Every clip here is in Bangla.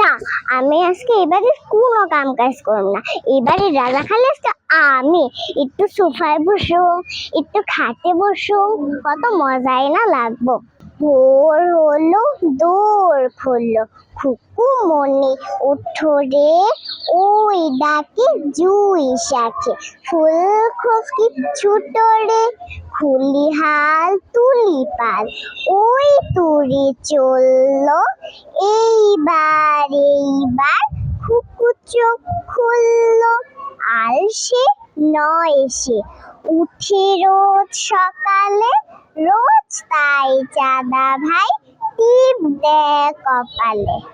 না, আমি আজকে এবারে কোনো কাম কাজ করব না। এবারে রাজা খালি আজকে আমি। একটু সোফায় বসো, একটু খাটে বসো, কত মজাই না লাগবো। ভোর হলো দৌড় ফুললো খুকু মনে উঠো রে, ওই ডাকে জুই শাখে ফুল খসকি ছোট রে খুলি হাল তুলি পাল ওই তুরি চলল। এইবার এইবার খুকু চোখ খুললো। আর সে, নয় সে, উঠে রোজ সকালে, রোজ তাই চাঁদা ভাই টিপ দেয় কপালে।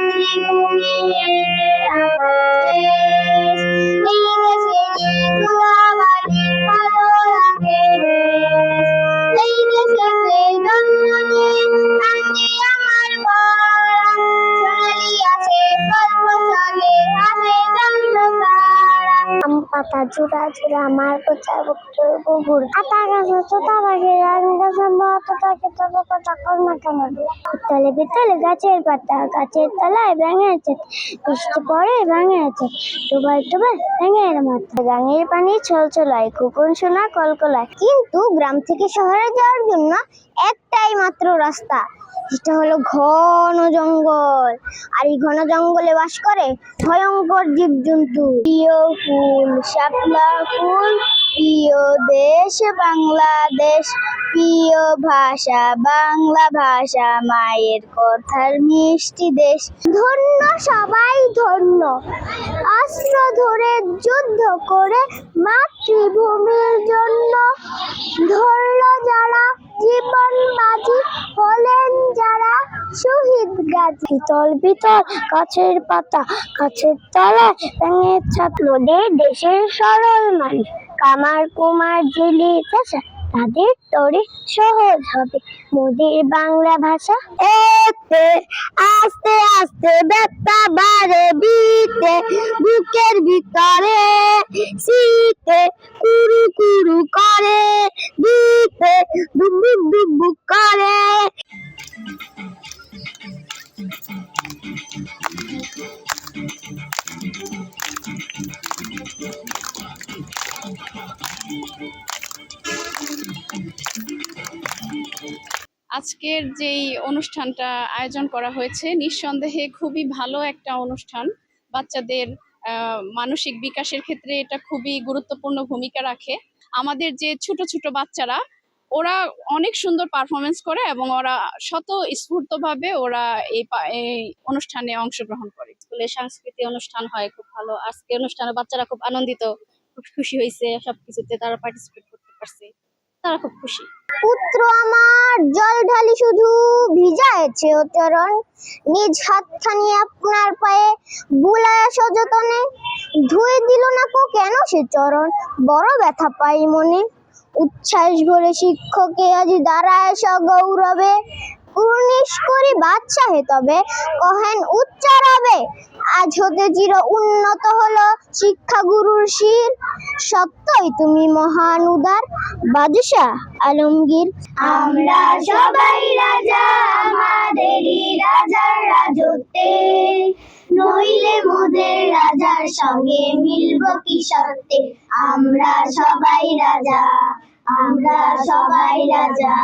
আমার মাতৃভূমি এই দেশে যেহেতু আমাদের ভালো পাতা জোড়া জোড়া আমার কোচা বুবুর আতা গাছে তোতা পাখি রান গাছে মত থাকে, তবে কথা কর না কেন? বিতলে বিতলে গাছের পাতা, গাছের তলায় ভেঙেছে বৃষ্টি পড়ে ভেঙেছে ডুবাই ডুবাই ভেঙে মাথা। গাঙের পানি ছল ছলায় কুকুর সোনা কলকলায়। কিন্তু গ্রাম থেকে শহরে যাওয়ার জন্য একটাই মাত্র রাস্তা সেটা হলো ঘন জঙ্গল। আর এই ঘন জঙ্গলে বাস করে ভয়ঙ্কর জীবজন্তু। প্রিয় ফুল, শাপলা ফুল, প্রিয় দেশ বাংলাদেশ, প্রিয় ভাষা, বাংলা ভাষা, মায়ের কথার মিষ্টি দেশ। ধন্য সবাই ধন্য। অস্ত্র ধরে যুদ্ধ করে মাতৃভূমির জন্য ধরল যারা জীবন বাজি হলেন যারা শহীদ গাজী। পিতল পিতল, গাছের পাতা, গাছের তলায় ব্যাঙের ছাত্রদের দেশের সরল মানুষ কামার কুমার জেলে চাষা তাদের তরে সহজ হবে। মোদের বাংলা ভাষা এতে আস্তে আস্তে ব্যথা বাড়ে বিতে। বুকের ভিতরে শীতে কুরু কুরু করে দিতে ডুবুক ডুবুক করে। আজকের যেই অনুষ্ঠানটা আয়োজন করা হয়েছে, নিঃসন্দেহে খুবই ভালো একটা অনুষ্ঠান। বাচ্চাদের মানসিক বিকাশের ক্ষেত্রে এটা খুবই গুরুত্বপূর্ণ ভূমিকা রাখে। আমাদের যে ছোট ছোট বাচ্চারা, ওরা অনেক সুন্দর পারফরমেন্স করে এবং ওরা শত স্ফূর্তভাবে ওরা এই এই অনুষ্ঠানে অংশগ্রহণ করে। স্কুলে সাংস্কৃতিক অনুষ্ঠান হয়, খুব ভালো। আজকে অনুষ্ঠানে বাচ্চারা খুব আনন্দিত, খুব খুশি হয়েছে সবকিছুতে তারা পার্টিসিপেট করতে পারছে। তারা খুব খুশি। পুত্র আমার, জল ঢালি শুধু ও চরণ নিজ হাতখানি আপনার পায়ে বুলায় সযতনে। ধুয়ে দিল না কো কেন সে চরণ? বড় ব্যথা পাই মনে। উচ্ছ্বাস ভরে শিক্ষকে আজ দাঁড়ায় গৌরবে উনিশ করি বাচ্চা হে তবে, কহেন উচ্চারবে। আজ হতে চির উন্নত হলো শিক্ষা গুরুর শির। সত্যই তুমি মহান উদার বাদশাহ আলমগীর। আমরা সবাই রাজা, আমাদেরই রাজার রাজত্বে। নইলে মোদের রাজার সঙ্গে মিলব কি সত্যে আমরা সবাই রাজা আমরা সবাই রাজা,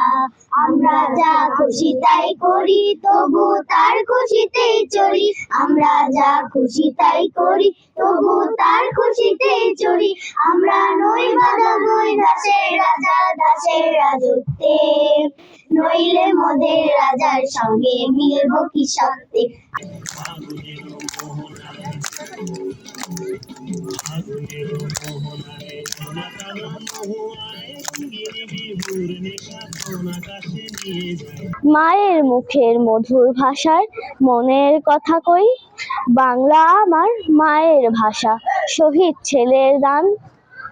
আমরা যা খুশি তাই করি, তবু তার খুশিতেই চলি আমরা যা খুশি তাই করি, তবু তার খুশিতেই চলি আমরা নই বাধা, নই দাসের রাজা, দাসের রাজত্বে। নইলে মোদের রাজার সঙ্গে মিলব কি সত্যে? মায়ের মুখের মধুর ভাষায় মনের কথা কই? বাংলা আমার মায়ের ভাষা, শহীদ ছেলের গান।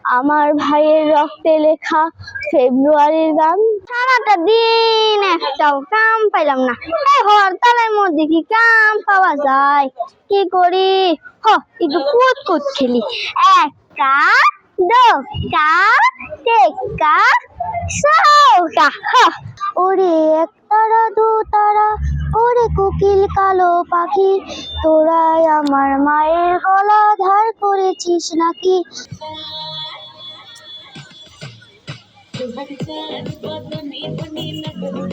আমার ভাইয়ের রক্তে লেখা ফেব্রুয়ারির গান। সারাটা দিন একটাও কাম পাইলাম না। এই হরতালের মধ্যে কি কাম পাওয়া যায়? কি করি? হ, একটু কুত কুত খেলি একা দোকা টেকা সৌকা হ ওরে এক তারা, দু তারা, ওরে কোকিল কালো পাখি, তোরাই আমার মায়ের গলা ধার করেছিস নাকি? স্বাধীন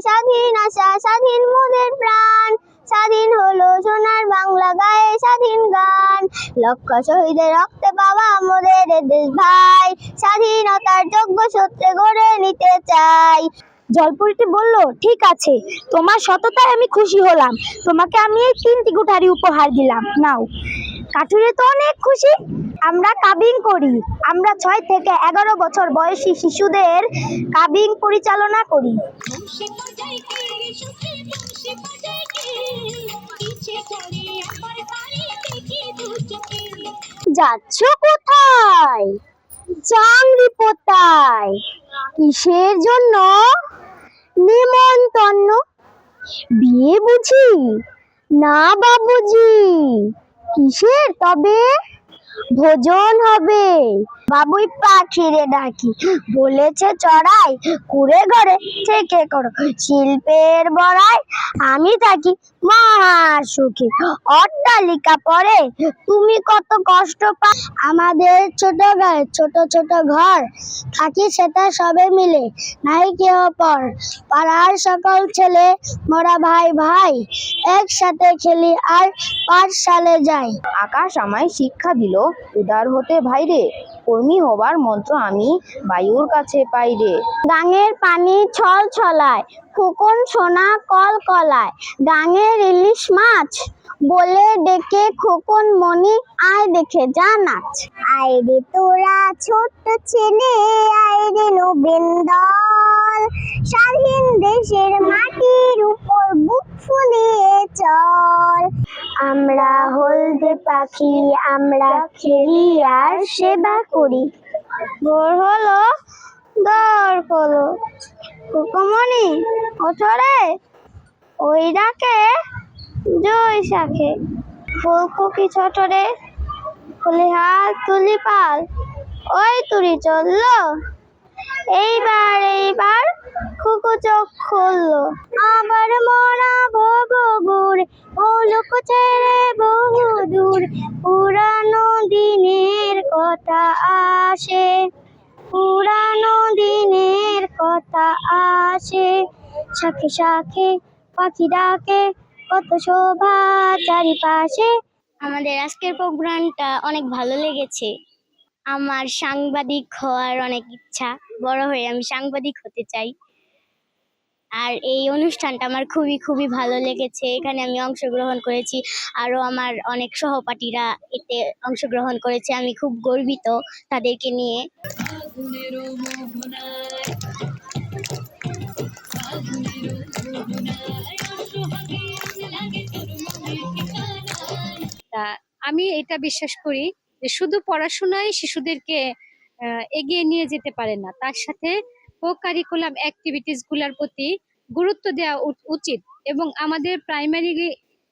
স্বাধীন আশা, স্বাধীন মোদের প্রাণ। স্বাধীন হলো সোনার বাংলা, গায়ে স্বাধীন গান। লক্ষ শহীদের রক্তে পাওয়া মোদের দেশ ভাই। স্বাধীনতার যোগ্য সূত্রে গড়ে নিতে চাই। জলপুরিটি বলল, ঠিক আছে, তোমার সততায় আমি খুশি হলাম। তোমাকে আমি এই তিনটি কুঠারি উপহার দিলাম। নাও। কাঠুরে তো অনেক খুশি। আমরা কাবিং করি। আমরা ছয় থেকে এগারো বছর বয়সী শিশুদের কাবিং পরিচালনা করি। যাচ্ছ কোথায়? চাংরি পোতায়। কিসের জন্য? নিমন্ত্রণ। বিয়ে বুঝি? না বাবুজি কিসের? তবে ভোজন হবে। বাবুই পাখিরে ডাকি। বলেছে, চড়াই, কুড়ে ঘরে থেকে করো। শিল্পের বড়াই আমি থাকি মহা সুখী অট্টালিকা পরে তুমি কত কষ্ট পা আমাদের ছোট গায়ে ছোট ছোট ঘর, থাকি সেটা সবে মিলে। নাই কেউ পর, পাড়ার সকল ছেলে মোরা ভাই ভাই, একসাথে খেলি আর পাঠশালে যাই। আকাশ আমায় শিক্ষা দিল, উদার হতে ভাইরে কর্মী হবার মন্ত্র আমি বায়ুর কাছে পাই রে। গাঙের পানি ছল ছলায় খোকন সোনা কল কলায়। গাঙের ইলিশ মাছ বলে ডেকে খোকন মনি আয় দেখে যা নাচ। আয় রে তোরা ছোট্ট ছেলে আয় রে নবীন দল স্বাধীন দেশের মাটির উপর বুক ফুলিয়ে চল আমরা হলদে পাখি, আমরা খেলি আর সেবা করি। ভোর হলো, দর হলো। হুকুমনি ওঠরে ওই ডাকে জয় শাখে। ফুলকুকি ছোটরে ফুলি হাত তুলি পাল। ওই তুলি চলল। এইবার এইবার খুকু চোখ খুললো আবার মরা ভোগ গুড় লোক ছেড়ে বহু দূর। পুরানো দিনের কথা আসে, পুরানো দিনের কথা আসে। শাখে শাখে পাখি ডাকে, কত শোভা চারিপাশে। আমাদের আজকের প্রোগ্রামটা অনেক ভালো লেগেছে। আমার সাংবাদিক হওয়ার অনেক ইচ্ছা। বড় হয়ে আমি সাংবাদিক হতে চাই। আর এই অনুষ্ঠানটা আমার খুবই খুবই ভালো লেগেছে। এখানে আমি অংশগ্রহণ করেছি। আরও আমার অনেক সহপাঠীরা এতে অংশগ্রহণ করেছে। আমি খুব গর্বিত তাদেরকে নিয়ে। আমি এটা বিশ্বাস করি যে শুধু পড়াশোনায় শিশুদেরকে এগিয়ে নিয়ে যেতে পারে না। তার সাথে কো কারিকুলাম অ্যাক্টিভিটিসগুলার প্রতি গুরুত্ব দেওয়া উচিত এবং আমাদের প্রাইমারি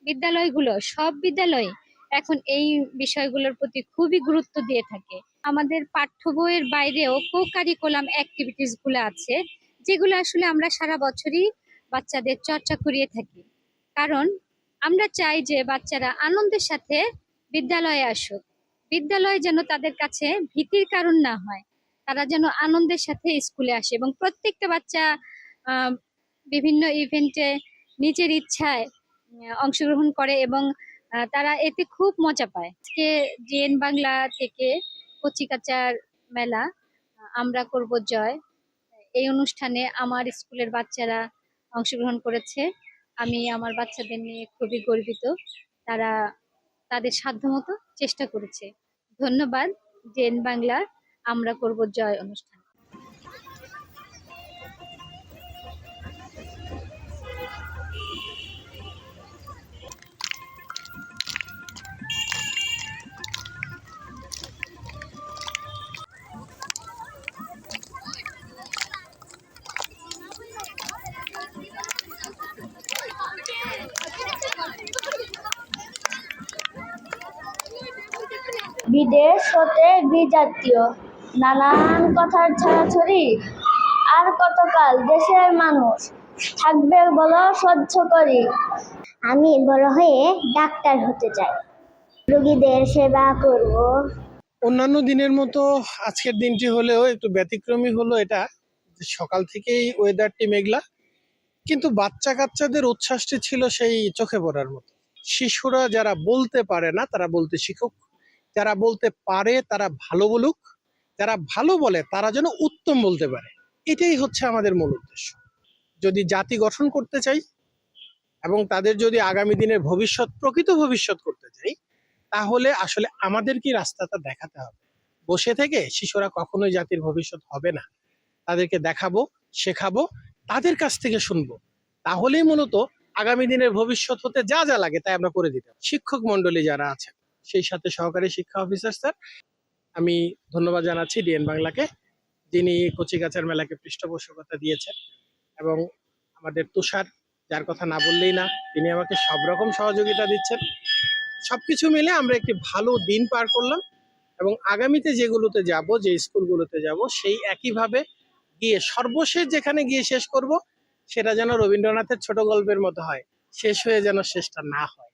বিদ্যালয়গুলো, সব বিদ্যালয়ে এখন এই বিষয়গুলোর প্রতি খুবই গুরুত্ব দিয়ে থাকে। আমাদের পাঠ্য বইয়ের বাইরেও কো কারিকুলাম অ্যাক্টিভিটিসগুলো আছে, যেগুলো আসলে আমরা সারা বছরই বাচ্চাদের চর্চা করিয়ে থাকি। কারণ আমরা চাই যে বাচ্চারা আনন্দের সাথে বিদ্যালয়ে আসুক। বিদ্যালয় যেন তাদের কাছে ভীতির কারণ না হয়। তারা যেন আনন্দের সাথে স্কুলে আসে এবং প্রত্যেকটা বাচ্চা বিভিন্ন ইভেন্টে নিজের ইচ্ছায় অংশগ্রহণ করে এবং তারা এতে খুব মজা পায়। আজকে জিএন বাংলা থেকে কচিকাচার মেলা আমরা করব জয়। এই অনুষ্ঠানে আমার স্কুলের বাচ্চারা অংশগ্রহণ করেছে। আমি আমার বাচ্চাদের নিয়ে খুবই গর্বিত। তারা তাদের সাধ্যমতো চেষ্টা করেছে। ধন্যবাদ জেন বাংলা আমরা করব জয় অনুষ্ঠান। বিদেশ হতে বিজাতীয়। নানান কথার ছড়াছড়ি। আর কতকাল দেশের মানুষ থাকবে বলো সহ্য করি। আমি বড় হয়ে ডাক্তার হতে চাই। রোগীদের সেবা করব। অন্যান্য দিনের মতো আজকের দিনটি হলেও একটু ব্যতিক্রমী হলো এটা। সকাল থেকেই ওয়েদারটি মেঘলা, কিন্তু বাচ্চা কাচ্চাদের উচ্ছ্বাসটি ছিল সেই চোখে পড়ার মতো। শিশুরা যারা বলতে পারে না, তারা বলতে শিখুক। যারা বলতে পারে, তারা ভালো বলুক। যারা ভালো বলে, তারা যেন উত্তম বলতে পারে। এটাই হচ্ছে আমাদের মূল উদ্দেশ্য। যদি জাতি গঠন করতে চাই এবং তাদের যদি আগামী দিনের ভবিষ্যৎ, প্রকৃত ভবিষ্যৎ করতে চাই, তাহলে আসলে আমাদের কি রাস্তাটা দেখাতে হবে। বসে থেকে শিশুরা কখনোই জাতির ভবিষ্যৎ হবে না। তাদেরকে দেখাবো, শেখাবো, তাদের কাছ থেকে শুনব। তাহলেই মূলত আগামী দিনের ভবিষ্যৎ হতে যা যা লাগে তাই আমরা করে দিতাম শিক্ষক মন্ডলী যারা আছেন, সেই সাথে সহকারী শিক্ষা অফিসার স্যার আমি ধন্যবাদ জানাচ্ছি ডিএন বাংলাকে, যিনি কচিকাচার মেলাকে পৃষ্ঠপোষকতা দিয়েছেন এবং আমাদের তুষার, যার কথা না বললেই না, তিনি আমাকে সব রকম সহযোগিতা দিচ্ছেন। সবকিছু মিলে আমরা একটি ভালো দিন পার করলাম এবং আগামীতে যেগুলোতে যাব, যে স্কুলগুলোতে যাব, সেই একইভাবে গিয়ে সর্বশেষ যেখানে গিয়ে শেষ করব, সেটা যেন রবীন্দ্রনাথের ছোট গল্পের মতো হয়, শেষ হয়ে যেন শেষটা না হয়।